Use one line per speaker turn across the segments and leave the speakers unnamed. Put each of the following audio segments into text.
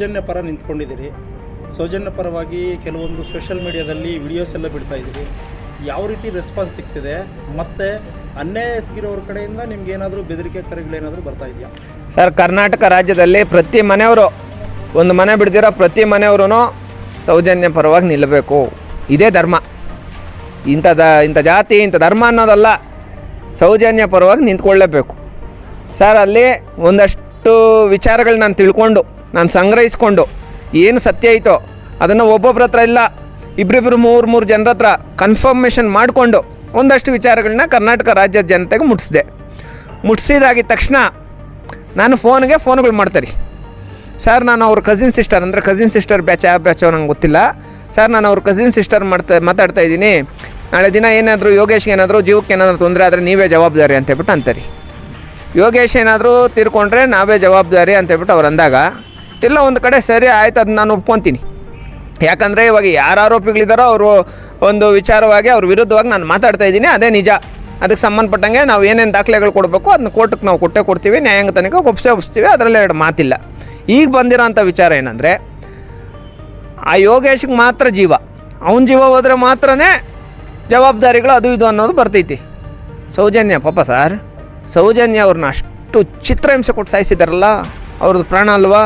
ಸೌಜನ್ಯ ಪರ ನಿಂತ್ಕೊಂಡಿದ್ದೀರಿ. ಸೌಜನ್ಯ ಪರವಾಗಿ ಕೆಲವೊಂದು ಸೋಷಿಯಲ್ ಮೀಡಿಯಾದಲ್ಲಿ ವಿಡಿಯೋಸ್ ಎಲ್ಲ ಬಿಡ್ತಾ ಇದ್ದೀರಿ. ಯಾವ ರೀತಿ ರೆಸ್ಪಾನ್ಸ್ ಸಿಗ್ತಿದೆ? ಮತ್ತು ಅನ್ಯಾಯ ಸಿಗಿರೋರ ಕಡೆಯಿಂದ ನಿಮ್ಗೆ ಏನಾದರೂ ಬೆದರಿಕೆ ಕರೆಗಳೇನಾದರೂ ಬರ್ತಾ ಇದೆಯಾ?
ಸರ್, ಕರ್ನಾಟಕ ರಾಜ್ಯದಲ್ಲಿ ಪ್ರತಿ ಮನೆಯವರು, ಒಂದು ಮನೆ ಬಿಡ್ದಿರೋ ಪ್ರತಿ ಮನೆಯವರು ಸೌಜನ್ಯ ಪರವಾಗಿ ನಿಲ್ಲಬೇಕು ಇದೇ ಧರ್ಮ. ಇಂಥ ದ ಇಂಥ ಜಾತಿ, ಇಂಥ ಧರ್ಮ ಅನ್ನೋದಲ್ಲ ಸೌಜನ್ಯ ಪರವಾಗಿ ನಿಂತ್ಕೊಳ್ಳೇಬೇಕು. ಸರ್, ಅಲ್ಲಿ ಒಂದಷ್ಟು ವಿಚಾರಗಳು ನಾನು ತಿಳ್ಕೊಂಡು ನಾನು ಸಂಗ್ರಹಿಸ್ಕೊಂಡು ಏನು ಸತ್ಯ ಐತೋ ಅದನ್ನು ಒಬ್ಬೊಬ್ಬರ ಹತ್ರ ಇಲ್ಲ ಇಬ್ಬರಿಬ್ಬರು ಮೂರು ಮೂರು ಜನರ ಹತ್ರ ಕನ್ಫರ್ಮೇಷನ್ ಮಾಡಿಕೊಂಡು ಒಂದಷ್ಟು ವಿಚಾರಗಳನ್ನ ಕರ್ನಾಟಕ ರಾಜ್ಯದ ಜನತೆಗೆ ಮುಟ್ಟಿಸಿದೆ ಮುಟ್ಟಿಸಿದಾಗಿದ ತಕ್ಷಣ ನಾನು ಫೋನ್ಗೆ ಫೋನ್ಗಳು ಮಾಡ್ತಾರೆ. ಸರ್, ನಾನು ಅವ್ರ ಕಸಿನ್ ಸಿಸ್ಟರ್ ಅಂದರೆ ಕಸಿನ್ ಸಿಸ್ಟರ್ ಬ್ಯಾಚ ಯಾವ ಬ್ಯಾಚೋ ನಂಗೆ ಗೊತ್ತಿಲ್ಲ. ಸರ್, ನಾನು ಅವ್ರ ಕಸಿನ್ ಸಿಸ್ಟರ್ ಮಾಡ್ತಾ ಮಾತಾಡ್ತಾ ಇದ್ದೀನಿ. ನಾಳೆ ದಿನ ಏನಾದರೂ ಯೋಗೇಶ್ಗೆ ಏನಾದರೂ ಜೀವಕ್ಕೆ ಏನಾದರೂ ತೊಂದರೆ ಆದರೆ ನೀವೇ ಜವಾಬ್ದಾರಿ ಅಂತೇಳ್ಬಿಟ್ಟು ಅಂತಾರೆ. ಯೋಗೇಶ್ ಏನಾದರೂ ತೀರ್ಕೊಂಡ್ರೆ ನಾವೇ ಜವಾಬ್ದಾರಿ ಅಂತೇಳ್ಬಿಟ್ಟು ಅವ್ರು ಅಂದಾಗ ಇಲ್ಲ, ಒಂದು ಕಡೆ ಸರಿ ಆಯ್ತು ಅದನ್ನ ನಾನು ಒಪ್ಕೊತೀನಿ. ಯಾಕಂದರೆ ಇವಾಗ ಯಾರು ಆರೋಪಿಗಳಿದ್ದಾರೋ ಅವರು ಒಂದು ವಿಚಾರವಾಗಿ ಅವ್ರ ವಿರುದ್ಧವಾಗಿ ನಾನು ಮಾತಾಡ್ತಾ ಇದ್ದೀನಿ, ಅದೇ ನಿಜ. ಅದಕ್ಕೆ ಸಂಬಂಧಪಟ್ಟಂಗೆ ನಾವು ಏನೇನು ದಾಖಲೆಗಳು ಕೊಡಬೇಕು ಅದನ್ನ ಕೋರ್ಟ್ಗೆ ನಾವು ಕೊಟ್ಟೆ ಕೊಡ್ತೀವಿ, ನ್ಯಾಯಾಂಗ ತನಿಖೆ ಒಪ್ಸೇ ಒಪ್ಸ್ತೀವಿ, ಅದರಲ್ಲಿ ಎರಡು ಮಾತಿಲ್ಲ. ಈಗ ಬಂದಿರೋಂಥ ವಿಚಾರ ಏನಂದರೆ, ಆ ಯೋಗೇಶ್ಗೆ ಮಾತ್ರ ಜೀವ. ಅವನ ಜೀವ ಹೋದರೆ ಮಾತ್ರನೇ ಜವಾಬ್ದಾರಿಗಳು ಅದು ಇದು ಅನ್ನೋದು ಬರ್ತೈತಿ. ಸೌಜನ್ಯ, ಪಾಪ ಸರ್. ಸೌಜನ್ಯ ಅವ್ರನ್ನ ಅಷ್ಟು ಚಿತ್ರಹಿಂಸೆ ಕೊಟ್ಟು ಸಾಯಿಸಿದಾರಲ್ಲ ಅವ್ರದ್ದು ಪ್ರಾಣ ಅಲ್ವಾ?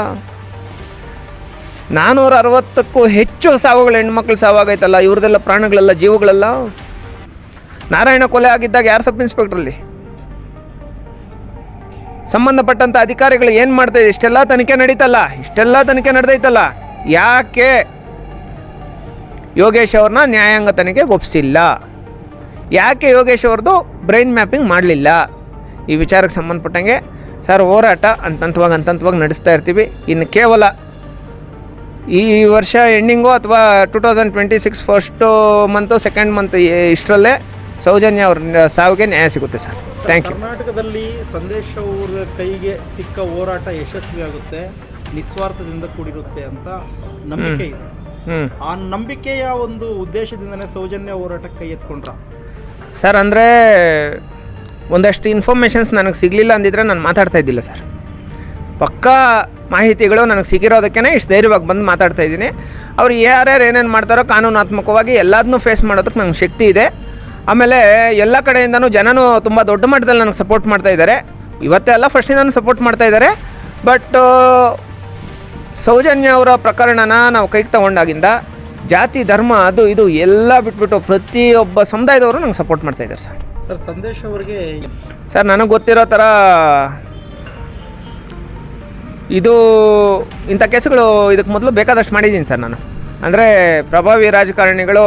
ನಾನ್ನೂರ ಅರವತ್ತಕ್ಕೂ ಹೆಚ್ಚು ಸಾವುಗಳು ಹೆಣ್ಮಕ್ಳು ಸಾವಾಗೈತಲ್ಲ, ಇವ್ರದೆಲ್ಲ ಪ್ರಾಣಗಳೆಲ್ಲ, ಜೀವಗಳೆಲ್ಲ. ನಾರಾಯಣ ಕೊಲೆ ಆಗಿದ್ದಾಗ ಯಾರು ಸಬ್ ಇನ್ಸ್ಪೆಕ್ಟ್ರಲ್ಲಿ? ಸಂಬಂಧಪಟ್ಟಂಥ ಅಧಿಕಾರಿಗಳು ಏನು ಮಾಡ್ತಾಯಿದೆ ಇಷ್ಟೆಲ್ಲ ತನಿಖೆ ನಡೀತಲ್ಲ, ಇಷ್ಟೆಲ್ಲ ತನಿಖೆ ನಡೆದೈತಲ್ಲ. ಯಾಕೆ? ಯೋಗೇಶ್ ಅವ್ರನ್ನ ನ್ಯಾಯಾಂಗ ತನಿಖೆಗೆ ಒಪ್ಪಿಸಿಲ್ಲ ಯಾಕೆ ಯೋಗೇಶ್ ಅವ್ರದ್ದು ಬ್ರೈನ್ ಮ್ಯಾಪಿಂಗ್ ಮಾಡಲಿಲ್ಲ? ಈ ವಿಚಾರಕ್ಕೆ ಸಂಬಂಧಪಟ್ಟಂಗೆ, ಸರ್, ಹೋರಾಟ, ಅಂತಂತವಾಗಿ ಅಂತಂತವಾಗಿ ನಡೆಸ್ತಾ ಇರ್ತೀವಿ. ಇನ್ನು ಕೇವಲ ಈ ವರ್ಷ ಎಂಡಿಂಗು ಅಥವಾ two thousand twenty six first month second month ಇಷ್ಟರಲ್ಲೇ Soujanya ಅವ್ರ ಸಾವಿಗೆ ನ್ಯಾಯ ಸಿಗುತ್ತೆ ಸರ್. ಥ್ಯಾಂಕ್ ಯು
ಕರ್ನಾಟಕದಲ್ಲಿ ಸಂದೇಶ ಅವರ ಕೈಗೆ ಸಿಕ್ಕ ಹೋರಾಟ ಯಶಸ್ವಿಯಾಗುತ್ತೆ ನಿಸ್ವಾರ್ಥದಿಂದ ಕೂಡಿರುತ್ತೆ ಅಂತ ನಂಬಿಕೆ ಇದೆ. ಆ ನಂಬಿಕೆಯ ಒಂದು ಉದ್ದೇಶದಿಂದನೇ ಸೌಜನ್ಯ ಹೋರಾಟ ಕೈ ಎತ್ಕೊಂಡ್ರ?
ಸರ್ ಅಂದರೆ ಒಂದಷ್ಟು ಇನ್ಫಾರ್ಮೇಷನ್ಸ್ ನನಗೆ ಸಿಗಲಿಲ್ಲ ಅಂದಿದ್ರೆ ನಾನು ಮಾತಾಡ್ತಾ ಇದ್ದಿಲ್ಲ ಸರ್. ಪಕ್ಕಾ ಮಾಹಿತಿಗಳು ನನಗೆ ಸಿಗಿರೋದಕ್ಕೇ ಇಷ್ಟು ಧೈರ್ಯವಾಗಿ ಬಂದು ಮಾತಾಡ್ತಾ ಇದ್ದೀನಿ. ಅವ್ರು ಯಾರ್ಯಾರು ಏನೇನು ಮಾಡ್ತಾರೋ ಕಾನೂನಾತ್ಮಕವಾಗಿ ಎಲ್ಲದನ್ನೂ ಫೇಸ್ ಮಾಡೋದಕ್ಕೆ ನಂಗೆ ಶಕ್ತಿ ಇದೆ. ಆಮೇಲೆ ಎಲ್ಲ ಕಡೆಯಿಂದನೂ ಜನನೂ ತುಂಬ ದೊಡ್ಡ ಮಟ್ಟದಲ್ಲಿ ನನಗೆ ಸಪೋರ್ಟ್ ಮಾಡ್ತಾ ಇದ್ದಾರೆ ಇವತ್ತೇ ಅಲ್ಲ ಫಸ್ಟಿಂದನೂ ಸಪೋರ್ಟ್ ಮಾಡ್ತಾ ಇದ್ದಾರೆ ಬಟ್ ಸೌಜನ್ಯ ಅವರ ಪ್ರಕರಣನ ನಾವು ಕೈಗೆ ತಗೊಂಡಾಗಿಂದ ಜಾತಿ ಧರ್ಮ ಅದು ಇದು ಎಲ್ಲ ಬಿಟ್ಬಿಟ್ಟು ಪ್ರತಿಯೊಬ್ಬ ಸಮುದಾಯದವರು ನಂಗೆ ಸಪೋರ್ಟ್ ಮಾಡ್ತಾ ಇದ್ದಾರೆ ಸರ್.
ಸರ್ ಸಂದೇಶ್ ಅವರಿಗೆ
ಸರ್ ನನಗೆ ಗೊತ್ತಿರೋ ಥರ ಇದು ಇಂಥ ಕೇಸುಗಳು ಇದಕ್ಕೆ ಮೊದಲು ಬೇಕಾದಷ್ಟು ಮಾಡಿದ್ದೀನಿ ಸರ್ ನಾನು. ಅಂದರೆ ಪ್ರಭಾವಿ ರಾಜಕಾರಣಿಗಳು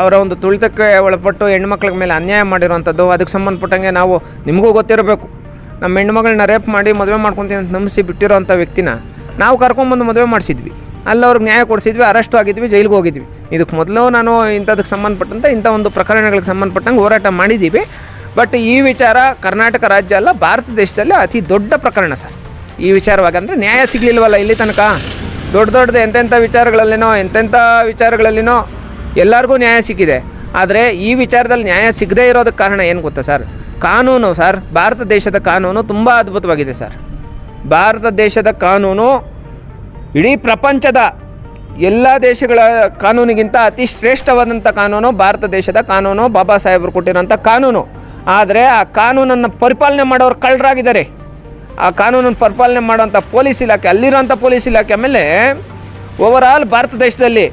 ಅವರ ಒಂದು ತುಳಿತಕ್ಕೆ ಒಳಪಟ್ಟು ಹೆಣ್ಮಕ್ಳ ಮೇಲೆ ಅನ್ಯಾಯ ಮಾಡಿರುವಂಥದ್ದು, ಅದಕ್ಕೆ ಸಂಬಂಧಪಟ್ಟಂಗೆ ನಾವು ನಿಮಗೂ ಗೊತ್ತಿರಬೇಕು. ನಮ್ಮ ಹೆಣ್ಮಗಳನ್ನ ರೇಪ್ ಮಾಡಿ ಮದುವೆ ಮಾಡ್ಕೊತೀನಿ ಅಂತ ನಂಬಿಸಿ ಬಿಟ್ಟಿರೋಂಥ ವ್ಯಕ್ತಿನ ನಾವು ಕರ್ಕೊಂಬಂದು ಮದುವೆ ಮಾಡಿಸಿದ್ವಿ. ಅಲ್ಲಿ ಅವ್ರಿಗೆ ನ್ಯಾಯ ಕೊಡಿಸಿದ್ವಿ, ಅರೆಸ್ಟ್ ಆಗಿದ್ವಿ, ಜೈಲಿಗೆ ಹೋಗಿದ್ವಿ. ಇದಕ್ಕೆ ಮೊದಲು ನಾನು ಇಂಥದಕ್ಕೆ ಸಂಬಂಧಪಟ್ಟಂತೆ ಇಂಥ ಒಂದು ಪ್ರಕರಣಗಳಿಗೆ ಸಂಬಂಧಪಟ್ಟಂಗೆ ಹೋರಾಟ ಮಾಡಿದ್ದೀವಿ. ಬಟ್ ಈ ವಿಚಾರ ಕರ್ನಾಟಕ ರಾಜ್ಯ ಅಲ್ಲ, ಭಾರತ ದೇಶದಲ್ಲಿ ಅತಿ ದೊಡ್ಡ ಪ್ರಕರಣ ಸರ್. ಈ ವಿಚಾರವಾಗಿ ಅಂದರೆ ನ್ಯಾಯ ಸಿಗಲಿಲ್ವಲ್ಲ ಇಲ್ಲಿ ತನಕ? ದೊಡ್ಡ ದೊಡ್ಡದು ಎಂತೆಂಥ ವಿಚಾರಗಳಲ್ಲಿನೋ ಎಂತೆಂಥ ವಿಚಾರಗಳಲ್ಲಿನೋ ಎಲ್ಲರಿಗೂ ನ್ಯಾಯ ಸಿಕ್ಕಿದೆ. ಆದರೆ ಈ ವಿಚಾರದಲ್ಲಿ ನ್ಯಾಯ ಸಿಗದೇ ಇರೋದಕ್ಕೆ ಕಾರಣ ಏನು ಗೊತ್ತಾ ಸರ್? ಕಾನೂನು ಸರ್, ಭಾರತ ದೇಶದ ಕಾನೂನು ತುಂಬ ಅದ್ಭುತವಾಗಿದೆ ಸರ್. ಭಾರತ ದೇಶದ ಕಾನೂನು ಇಡೀ ಪ್ರಪಂಚದ ಎಲ್ಲ ದೇಶಗಳ ಕಾನೂನಿಗಿಂತ ಅತಿ ಶ್ರೇಷ್ಠವಾದಂಥ ಕಾನೂನು ಭಾರತ ದೇಶದ ಕಾನೂನು, ಬಾಬಾ ಸಾಹೇಬರು ಕೊಟ್ಟಿರೋಂಥ ಕಾನೂನು. ಆದರೆ ಆ ಕಾನೂನನ್ನು ಪರಿಪಾಲನೆ ಮಾಡೋರು ಕಳ್ಳರಾಗಿದ್ದಾರೆ. ಆ ಕಾನೂನನ್ನು ಪರಿಪಾಲನೆ ಮಾಡುವಂಥ ಪೊಲೀಸ್ ಇಲಾಖೆ ಅಲ್ಲಿರುವಂಥ ಪೊಲೀಸ್ ಇಲಾಖೆ ಮೇಲೆ ಓವರಾಲ್ ಭಾರತ ದೇಶದಲ್ಲಿ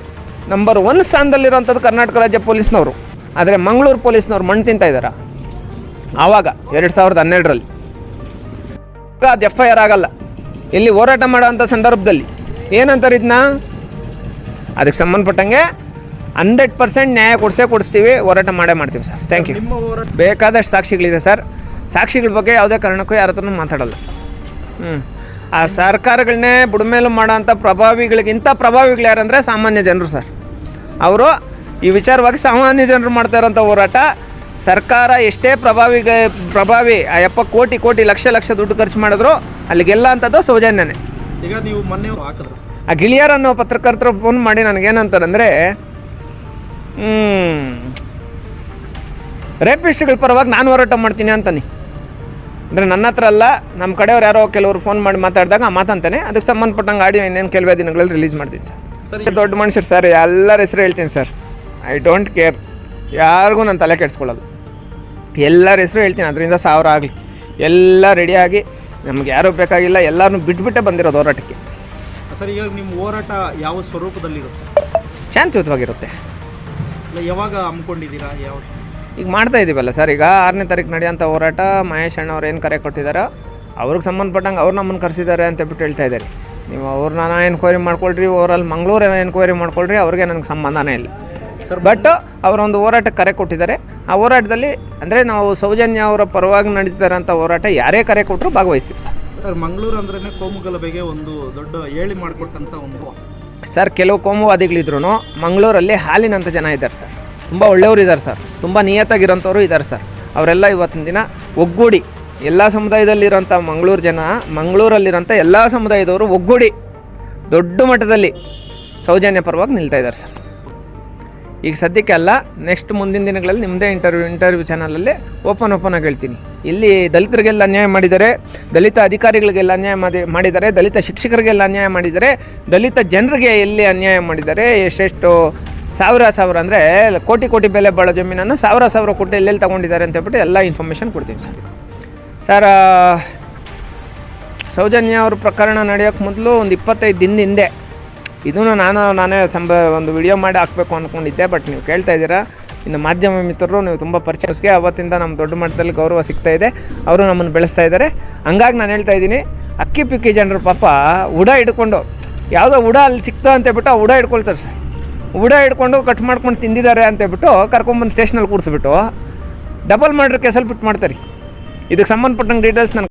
ನಂಬರ್ ಒನ್ ಸ್ಥಾನದಲ್ಲಿರೋಂಥದ್ದು ಕರ್ನಾಟಕ ರಾಜ್ಯ ಪೊಲೀಸ್ನವರು. ಆದರೆ ಮಂಗಳೂರು ಪೊಲೀಸ್ನವ್ರು ಮಣ್ಣು ತಿಂತಾ ಇದ್ದಾರೆ? ಆವಾಗ ಎರಡು ಸಾವಿರದ ಹನ್ನೆರಡರಲ್ಲಿ. ಅದು ಎಫ್ ಐ ಆರ್ ಆಗಲ್ಲ. ಇಲ್ಲಿ ಹೋರಾಟ ಮಾಡೋವಂಥ ಸಂದರ್ಭದಲ್ಲಿ ಏನಂತಾರೆ ಇದನ್ನ ಅದಕ್ಕೆ ಸಂಬಂಧಪಟ್ಟಂಗೆ ಹಂಡ್ರೆಡ್ ಪರ್ಸೆಂಟ್ ನ್ಯಾಯ ಕೊಡಿಸೇ ಕೊಡಿಸ್ತೀವಿ ಹೋರಾಟ ಮಾಡೇ ಮಾಡ್ತೀವಿ ಸರ್. ಥ್ಯಾಂಕ್ ಯು ಬೇಕಾದಷ್ಟು ಸಾಕ್ಷಿಗಳಿದೆ ಸರ್. ಸಾಕ್ಷಿಗಳ ಬಗ್ಗೆ ಯಾವುದೇ ಕಾರಣಕ್ಕೂ ಯಾರ ಹತ್ರನೂ ಮಾತಾಡಲ್ಲ. ಹ್ಞೂ ಆ ಸರ್ಕಾರಗಳನ್ನೇ ಬುಡಮೇಲು ಮಾಡೋಂಥ ಪ್ರಭಾವಿಗಳಿಗಿಂತ ಪ್ರಭಾವಿಗಳು ಯಾರಂದರೆ ಸಾಮಾನ್ಯ ಜನರು ಸರ್. ಅವರು ಈ ವಿಚಾರವಾಗಿ ಸಾಮಾನ್ಯ ಜನರು ಮಾಡ್ತಾ ಇರೋಂಥ ಹೋರಾಟ. ಸರ್ಕಾರ ಎಷ್ಟೇ ಪ್ರಭಾವಿ ಪ್ರಭಾವಿ ಆ ಎಪ್ಪ ಕೋಟಿ ಕೋಟಿ ಲಕ್ಷ ಲಕ್ಷ ದುಡ್ಡು ಖರ್ಚು ಮಾಡಿದ್ರು ಅಲ್ಲಿಗೆಲ್ಲ ಅಂಥದ್ದು ಸೌಜನ್ಯನೇ.
ಈಗ ನೀವು ಮೊನ್ನೆ ಹಾಕಿದ್ರು.
ಆ ಗಿಳಿಯರ್ ಅನ್ನೋ ಪತ್ರಕರ್ತರು ಫೋನ್ ಮಾಡಿ ನನಗೇನಂತಾರಂದರೆ ರೇಪಿಸ್ಟ್ಗಳ ಪರವಾಗಿ ನಾನು ಹೋರಾಟ ಮಾಡ್ತೀನಿ ಅಂತಾನೆ. ಅಂದರೆ ನನ್ನ ಹತ್ರ ಅಲ್ಲ ನಮ್ಮ ಕಡೆಯವ್ರು ಯಾರೋ ಕೆಲವರು ಫೋನ್ ಮಾಡಿ ಮಾತಾಡಿದಾಗ ಮಾತಂತಾನೆ ಅದಕ್ಕೆ ಸಂಬಂಧಪಟ್ಟಂಗೆ ಆಡಿಯೋ ಇನ್ನೇನು ಕೆಲವೇ ದಿನಗಳಲ್ಲಿ ರಿಲೀಸ್ ಮಾಡ್ತೀನಿ ಸರ್.
ಸರ್
ದೊಡ್ಡ ಮನುಷ್ಯರು ಸರ್ ಎಲ್ಲರ ಹೆಸರು ಹೇಳ್ತೀನಿ ಸರ್. ಐ ಡೋಂಟ್ ಕೇರ್ ಯಾರಿಗೂ ನಾನು ತಲೆ ಕೆಡಿಸ್ಕೊಳ್ಳೋದು. ಎಲ್ಲರ ಹೆಸರು ಹೇಳ್ತೀನಿ ಅದರಿಂದ ಸಾವಿರ ಆಗಲಿ. ಎಲ್ಲ ರೆಡಿಯಾಗಿ ನಮ್ಗೆ ಯಾರೂ ಬೇಕಾಗಿಲ್ಲ ಎಲ್ಲರೂ ಬಿಟ್ಬಿಟ್ಟೆ ಬಂದಿರೋದು ಹೋರಾಟಕ್ಕೆ.
ಸರ್ ಈಗ ನಿಮ್ಮ ಹೋರಾಟ ಯಾವ ಸ್ವರೂಪದಲ್ಲಿರುತ್ತೆ?
ಶಾಂತಿಯುತವಾಗಿರುತ್ತೆ.
ಯಾವಾಗ ಹಮ್ಮಿಕೊಂಡಿದ್ದೀರಾ? ಯಾವ
ಈಗ ಮಾಡ್ತಾ ಇದ್ದೀವಲ್ಲ ಸರ್. ಈಗ ಆರನೇ ತಾರೀಕು ನಡೆಯೋಂಥ ಹೋರಾಟ ಮಹೇಶ್ ಅಣ್ಣವ್ರು ಏನು ಕರೆ ಕೊಟ್ಟಿದ್ದಾರೆ ಅವ್ರಿಗೆ ಸಂಬಂಧಪಟ್ಟಂಗೆ ಅವ್ರು ನಮ್ಮನ್ನು ಕರೆಸಿದ್ದಾರೆ ಅಂತ ಬಿಟ್ಟು ಹೇಳ್ತಾ ಇದ್ದಾರೆ. ನೀವು ಅವ್ರನ್ನ ಎನ್ಕ್ವೈರಿ ಮಾಡ್ಕೊಳ್ರಿ ಓವರಲ್ಲಿ ಏನೋ ಎನ್ಕ್ವೈರಿ ಮಾಡ್ಕೊಳ್ರಿ ಅವ್ರಿಗೆ ನನಗೆ ಸಂಬಂಧನೇ ಇಲ್ಲ.
ಸರ್
ಬಟ್ ಅವರೊಂದು ಹೋರಾಟಕ್ಕೆ ಕರೆ ಕೊಟ್ಟಿದ್ದಾರೆ. ಆ ಹೋರಾಟದಲ್ಲಿ ಅಂದರೆ ನಾವು ಸೌಜನ್ಯ ಅವರ ಪರವಾಗಿ ನಡೀತಾರಂಥ ಹೋರಾಟ ಯಾರೇ ಕರೆ ಕೊಟ್ಟರು ಭಾಗವಹಿಸ್ತೀವಿ ಸರ್.
ಸರ್ ಮಂಗಳೂರು ಕೋಮು ಗಲಭೆಗೆ ಒಂದು ದೊಡ್ಡ ಹೇಳಿ ಮಾಡಿಕೊಟ್ಟಂಥ ಒಂದು
ಸರ್ ಕೆಲವು ಕೋಮುವಾದಿಗಳಿದ್ರು ಮಂಗಳೂರಲ್ಲಿ ಹಾಲಿನಂಥ ಜನ ಇದ್ದಾರೆ ಸರ್. ತುಂಬ ಒಳ್ಳೆಯವರು ಇದ್ದಾರೆ ಸರ್. ತುಂಬ ನಿಯತ್ತಾಗಿರೋಂಥವ್ರು ಇದ್ದಾರೆ ಸರ್. ಅವರೆಲ್ಲ ಇವತ್ತಿನ ದಿನ ಒಗ್ಗೂಡಿ ಎಲ್ಲ ಸಮುದಾಯದಲ್ಲಿರೋಂಥ ಮಂಗಳೂರು ಜನ, ಮಂಗಳೂರಲ್ಲಿರೋಂಥ ಎಲ್ಲ ಸಮುದಾಯದವರು ಒಗ್ಗೂಡಿ ದೊಡ್ಡ ಮಟ್ಟದಲ್ಲಿ ಸೌಜನ್ಯ ಪರವಾಗಿ ನಿಲ್ತಾ ಇದ್ದಾರೆ ಸರ್. ಈಗ ಸದ್ಯಕ್ಕೆ ಅಲ್ಲ ನೆಕ್ಸ್ಟ್ ಮುಂದಿನ ದಿನಗಳಲ್ಲಿ ನಿಮ್ಮದೇ ಇಂಟರ್ವ್ಯೂ ಇಂಟರ್ವ್ಯೂ ಚಾನಲಲ್ಲಿ ಓಪನ್ ಓಪನ್ ಆಗಿ ಹೇಳ್ತೀನಿ. ಇಲ್ಲಿ ದಲಿತರಿಗೆಲ್ಲ ಅನ್ಯಾಯ ಮಾಡಿದ್ದಾರೆ ದಲಿತ ಅಧಿಕಾರಿಗಳಿಗೆಲ್ಲ ಅನ್ಯಾಯ ಮಾಡಿ ಮಾಡಿದ್ದಾರೆ ದಲಿತ ಶಿಕ್ಷಕರಿಗೆಲ್ಲ ಅನ್ಯಾಯ ಮಾಡಿದ್ದಾರೆ ದಲಿತ ಜನರಿಗೆ ಎಲ್ಲಿ ಅನ್ಯಾಯ ಮಾಡಿದ್ದಾರೆ ಎಷ್ಟೆಷ್ಟು ಸಾವಿರ ಸಾವಿರ ಅಂದರೆ ಕೋಟಿ ಕೋಟಿ ಬೆಲೆ ಬಾಳೋ ಜಮೀನನ್ನು ಸಾವಿರ ಸಾವಿರ ಕೋಟಿ ಎಲ್ಲೆಲ್ಲಿ ತಗೊಂಡಿದ್ದಾರೆ ಅಂತ ಹೇಳ್ಬಿಟ್ಟು ಎಲ್ಲ ಇನ್ಫಾರ್ಮೇಷನ್ ಕೊಡ್ತೀನಿ ಸರ್. ಸರ್ ಸೌಜನ್ಯ ಅವ್ರ ಪ್ರಕರಣ ನಡೆಯೋಕ್ಕೆ ಮೊದಲು ಒಂದು ಇಪ್ಪತ್ತೈದು ದಿನ ಹಿಂದೆ. ಇದನ್ನು ನಾನು, ನಾನೇ ಸಂಬ ಒಂದು ವಿಡಿಯೋ ಮಾಡಿ ಹಾಕಬೇಕು ಅಂದ್ಕೊಂಡಿದ್ದೆ ಬಟ್ ನೀವು ಕೇಳ್ತಾ ಇದ್ದೀರಾ? ಇನ್ನು ಮಾಧ್ಯಮ ಮಿತ್ರರು, ನೀವು ತುಂಬ ಪರಿಚಯಸ್ಗೆ ಅವತ್ತಿಂದ ನಮ್ಮ ದೊಡ್ಡ ಮಟ್ಟದಲ್ಲಿ ಗೌರವ ಸಿಗ್ತಾ ಇದೆ. ಅವರು ನಮ್ಮನ್ನು ಬೆಳೆಸ್ತಾ ಇದ್ದಾರೆ. ಹಂಗಾಗಿ ನಾನು ಹೇಳ್ತಾ ಇದ್ದೀನಿ, ಅಕ್ಕಿ ಪಿಕ್ಕಿ ಜನರು ಪಾಪ ಉಡ ಹಿಡ್ಕೊಂಡು, ಯಾವುದೋ ಉಡ ಅಲ್ಲಿ ಸಿಕ್ತು ಅಂತ ಹೇಳ್ಬಿಟ್ಟು ಆ ಉಡ ಹಿಡ್ಕೊಳ್ತಾರೆ ಸರ್. ಉಡ ಹಿಡ್ಕೊಂಡು ಕಟ್ ಮಾಡ್ಕೊಂಡು ತಿಂದಿದ್ದಾರೆ ಅಂತ ಹೇಳ್ಬಿಟ್ಟು ಕರ್ಕೊಂಬಂದು ಸ್ಟೇಷನಲ್ಲಿ ಕೂರಿಸ್ಬಿಟ್ಟು ಡಬಲ್ ಮರ್ಡ್ರ್ ಕೇಸಲ್ಲಿ ಬಿಟ್ಟು ಮಾಡ್ತಾರೆ. ಇದಕ್ಕೆ ಸಂಬಂಧಪಟ್ಟಂಗೆ ಡೀಟೇಲ್ಸ್ ನಾನು